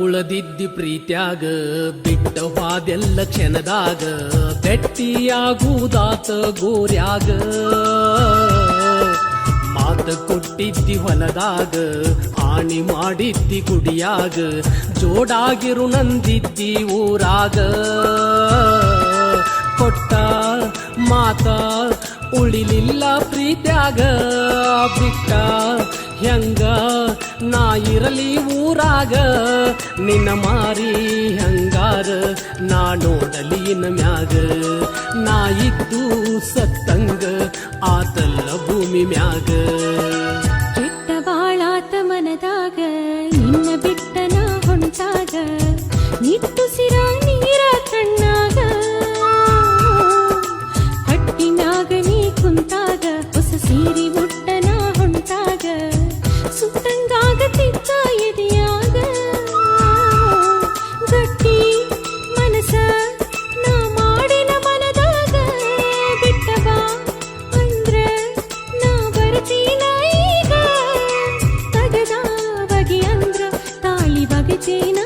ಉಳದಿದ್ದಿ ಪ್ರೀತ್ಯಾಗ, ಬಿಟ್ಟ ಹಾದೆಲ್ಲ ಕ್ಷಣದಾಗ ಗಟ್ಟಿಯಾಗುವುದಾತ ಗೋರ್ಯಾಗ. ಮಾತ ಕೊಟ್ಟಿದ್ದಿ ಹೊಲದಾಗ, ಹಾನಿ ಮಾಡಿದ್ದಿ ಗುಡಿಯಾಗ, ಜೋಡಾಗಿರು ನಂದಿದ್ದಿ ಊರಾಗ. ಕೊಟ್ಟ ಮಾತ ಉಳಿಲಿಲ್ಲ ಪ್ರೀತ್ಯಾಗ, ಬಿಟ್ಟ ಹೆಂಗ? ನಾ ಇರಲಿ ಊರಾಗ, ನಿನ್ನ ಮಾರಿ ಹೆಂಗಾರ, ನಾ ನೋಡಲಿ ಮ್ಯಾಗ. ನಾ ಇದ್ದು ಸತ್ತಂಗ, ಆತಲ್ಲ ಭೂಮಿ ಮ್ಯಾಗ. ಕೆಟ್ಟ ಬಾಳಾತ ಮನದಾಗ, ನಿನ್ನ ಬಿಟ್ಟನ ಹೊಂಟಾಗ. ನಿಟ್ಟುಸಿರ ನೀರ ಕಣ್ಣಾಗ. ಹಟ್ಟಿನಾಗ ನೀ ಕುಂತಾಗ, ಹೊಸ ಸೀರಿ ಮುಟ್ಟನ వచ్చినా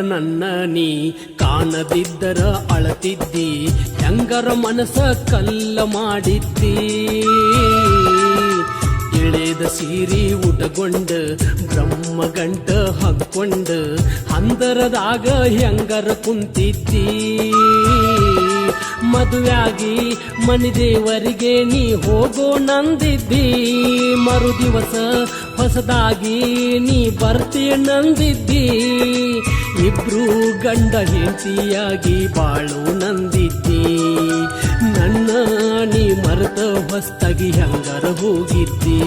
ನನ್ನ ನೀ? ಕಾಣದಿದ್ದರ ಅಳತಿದ್ದಿ? ಹೆಂಗರ ಮನಸ ಕಲ್ಲ ಮಾಡಿದ್ದಿ? ಇಳೆದ ಸೀರಿ ಉಟಗೊಂಡ, ಬ್ರಹ್ಮ ಗಂಟ ಹಕ್ಕೊಂಡ ಅಂದರದಾಗ ಹೆಂಗರ ಕುಂತಿದ್ದಿ? ಮದುವೆಯಾಗಿ ಮನಿದೇವರಿಗೆ ನೀ ಹೋಗೋ ನಂದಿದ್ದಿ. ಮರು ದಿವಸ ಹೊಸದಾಗಿ ನೀ ಬರ್ತೀಯ ನಂದಿದ್ದಿ. ಇಬ್ರು ಗಂಡ ಹೆಂಡತಿಯಾಗಿ ಬಾಳು ನಂದಿದ್ದಿ. ನನ್ನ ನೀ ಮರೆತ ಹೊಸ್ತಾಗಿ ಹಂಗರ ಹೋಗಿದ್ದಿ.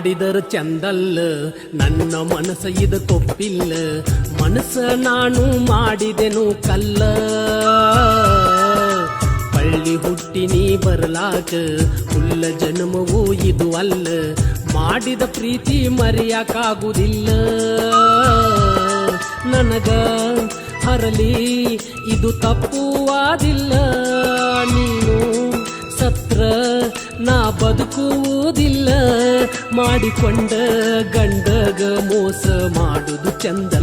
ಮಾಡಿದರ ಚಂದಲ್ಲ ನನ್ನ ಮನಸ್ಸ ಇದ ಕೊಪ್ಪಿಲ್ಲ ಮನಸ್ಸ ನಾನು ಮಾಡಿದೆನು ಕಲ್ಲ. ಪಳ್ಳಿ ಹುಟ್ಟಿ ನೀ ಬರಲಾಕ, ಹುಲ್ಲ ಜನ್ಮವೂ ಇದು ಅಲ್ಲ. ಮಾಡಿದ ಪ್ರೀತಿ ಮರೆಯಕ್ಕಾಗುವುದಿಲ್ಲ ನನಗ ಹರಲಿ, ಇದು ತಪ್ಪುವಾದಿಲ್ಲ ನಾ ಬದುಕುವುದಿಲ್ಲ. ಮಾಡಿಕೊಂಡ ಗಂಡಗ ಮೋಸ ಮಾಡುದು ಚಂದಲ್ಲ